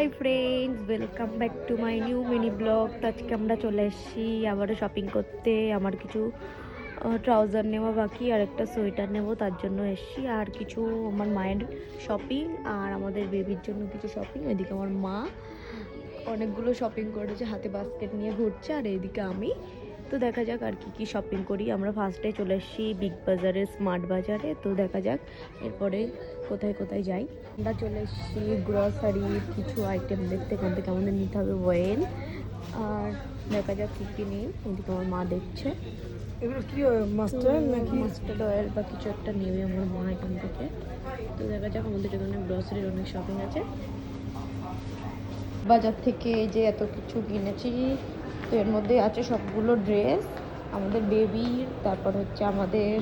Hi friends welcome back to my new mini blog তো আজকে আমরা চলে এসেছি আবারও শপিং করতে। আমার কিছু ট্রাউজার নেওয়া বাকি, আর একটা সোয়েটার নেব, তার জন্য এসেছি। আর কিছু আমার মায়ের শপিং আর আমাদের বেবির জন্য কিছু শপিং এদিকে আমার মা অনেকগুলো শপিং করেছে, হাতে বাস্কেট নিয়ে ঘুরছে, আর এদিকে আমি তো দেখা যাক আর কি কি শপিং করি। আমরা ফার্স্টে চলে এসেছি বিগ বাজারে স্মার্ট বাজারে তো দেখা যাক এরপরে কোথায় কোথায় যাই। আমরা চলে এসেছি গ্রসারির কিছু আইটেম দেখতে এখান থেকে আমাদের নিতে হবে ওয়েল আর দেখা যাক কী কী নিই এদিকে আমার মা দেখছে। এগুলো কি নাকি? মাস্টার্ড অয়েল বা কিছু একটা নেবে আমার মা এখান থেকে। তো দেখা যাক আমাদের এখানে গ্রসারির অনেক শপিং আছে। বাজার থেকে যে এত কিছু কিনেছি, তো এর মধ্যে আছে সবগুলো ড্রেস আমাদের বেবির তারপর হচ্ছে আমাদের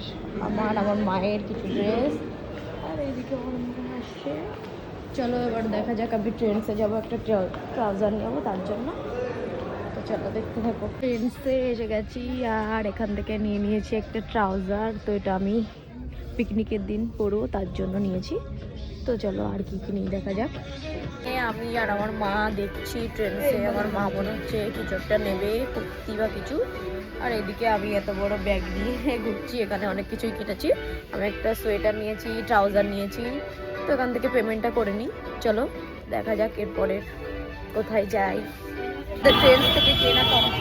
আমার আমার মায়ের কিছু ড্রেস আর এইদিকে আসছে। চলো এবার দেখা যাক আমি ট্রেন্সে যাব, একটা ট্রাউজার নেব তার জন্য। তো চলো দেখতে থাকো। ট্রেন্সে এসে গেছি, আর এখান থেকে নিয়ে নিয়েছি একটা ট্রাউজার তো এটা আমি পিকনিকের দিন পরবো তার জন্য নিয়েছি। তো চলো আর কি কি নিয়ে দেখা যাক। আমি আর আমার মা দেখছি ট্রেন্সে আমার মা মনে হচ্ছে কিছু একটা নেবে, কুর্তি বা কিছু। আর এদিকে আমি এত বড় ব্যাগ নিয়ে ঘুরছি, এখানে অনেক কিছুই কেটেছি। আমি একটা সোয়েটার নিয়েছি ট্রাউজার নিয়েছি। তো এখান থেকে পেমেন্টটা করে নিই। চলো, দেখা যাক এরপরে কোথায় যাই। ট্রেন থেকে কেনা আমরা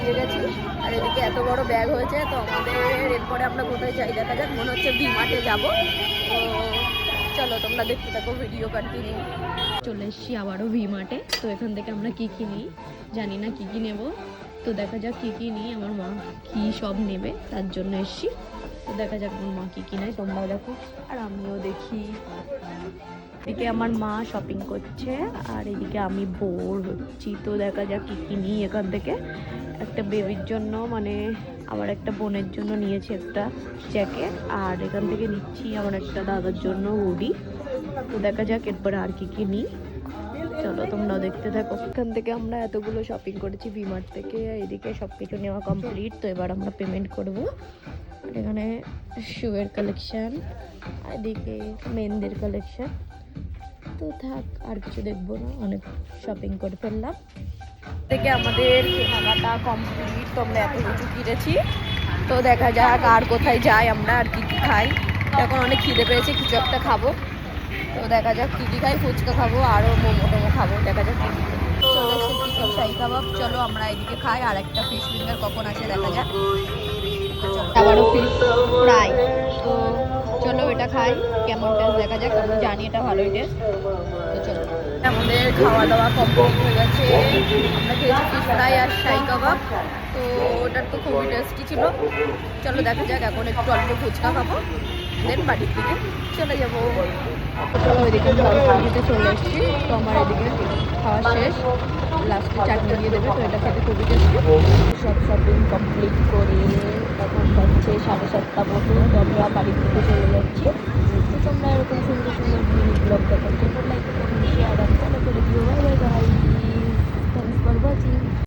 বেরিয়ে গেছি আর এদিকে এত বড় ব্যাগ হয়েছে, তো আমাদের এরপরে আমরা কোথায় যাই দেখা যাক। মনে হচ্ছে ভি ভিমার্টে যাব। তো চলো, তোমরা দেখতে থাকো ভিডিও কন্টিনিউ চলে এসছি আবারও ভি ভিমার্টে তো এখান থেকে আমরা কী কী নিই? জানি না কী কী নেব। তো দেখা যাক কী কী নিই। আমার মা কী সব নেবে, তার জন্য এসেছি। তো দেখা যাক আমার মা কি কি নেয়, তোমরাও দেখো। আর আমিও দেখি। এদিকে আমার মা শপিং করছে, আর এদিকে আমি বোর হচ্ছি। তো দেখা যাক কী কিনি এখান থেকে। একটা বেবির জন্য মানে আমার একটা বোনের জন্য নিয়েছি একটা জ্যাকেট আর এখান থেকে নিচ্ছি আমার একটা দাদার জন্য হুডি তো দেখা যাক এরপরে আর কি কি নিই। চলো তোমরাও দেখতে থাকো। এখান থেকে আমরা এতগুলো শপিং করেছি ভিমার্ট থেকে। এদিকে সব কিছু নেওয়া কমপ্লিট তো এবার আমরা পেমেন্ট করব। এখানে শুয়ের কালেকশান এদিকে মেনদের কালেকশান তো থাক, আর কিছু দেখব না, অনেক শপিং করে ফেললাম। থেকে আমাদের কেনাকাটা কমপ্লিট তো আমরা এত কিছু কিনেছি। তো দেখা যাক আর কোথায় যাই আমরা, আর কি কি খাই। এখন অনেক খিদে পেয়েছে, কিছু একটা খাব। তো দেখা যাক কী কী খাই, ফুচকা খাব আরও মোমো টোমো খাব, দেখা যাক কী। চলে চলো আমরা এদিকে খাই আর একটা ফিশ ফিঙ্গার কখন আসে দেখা যাক। আবারও ফিশ ফ্রাই তো চলো এটা খাই, কেমন টেস্ট দেখা যাক, আমি জানি এটা ভালোই টেস্ট তো চলো। আমাদের খাওয়া দাওয়া কমপ্লিট হয়ে গেছে। আমরা খেয়েছি ফিশ ফ্রাই আর শাহি কাবাব তো ওটার তো খুবই টেস্টি ছিল। চলো দেখা যাক, এখন একটু অল্প ফুচকা খাব। দেন বাড়ির দিকে চলে যাব। চলো ওইদিকে খেতে চলে এসেছি। তো আমার এদিকে খাওয়া শেষ। লাস্টে চাটনি দিয়ে দেবে, তো এটা খেতে খুবই টেস্টি সব শপিং কমপ্লিট সাড়ে সাতটা মতো তো আমরা বাড়ির থেকে চলে যাচ্ছি। তো তোমরা এরকম সুন্দর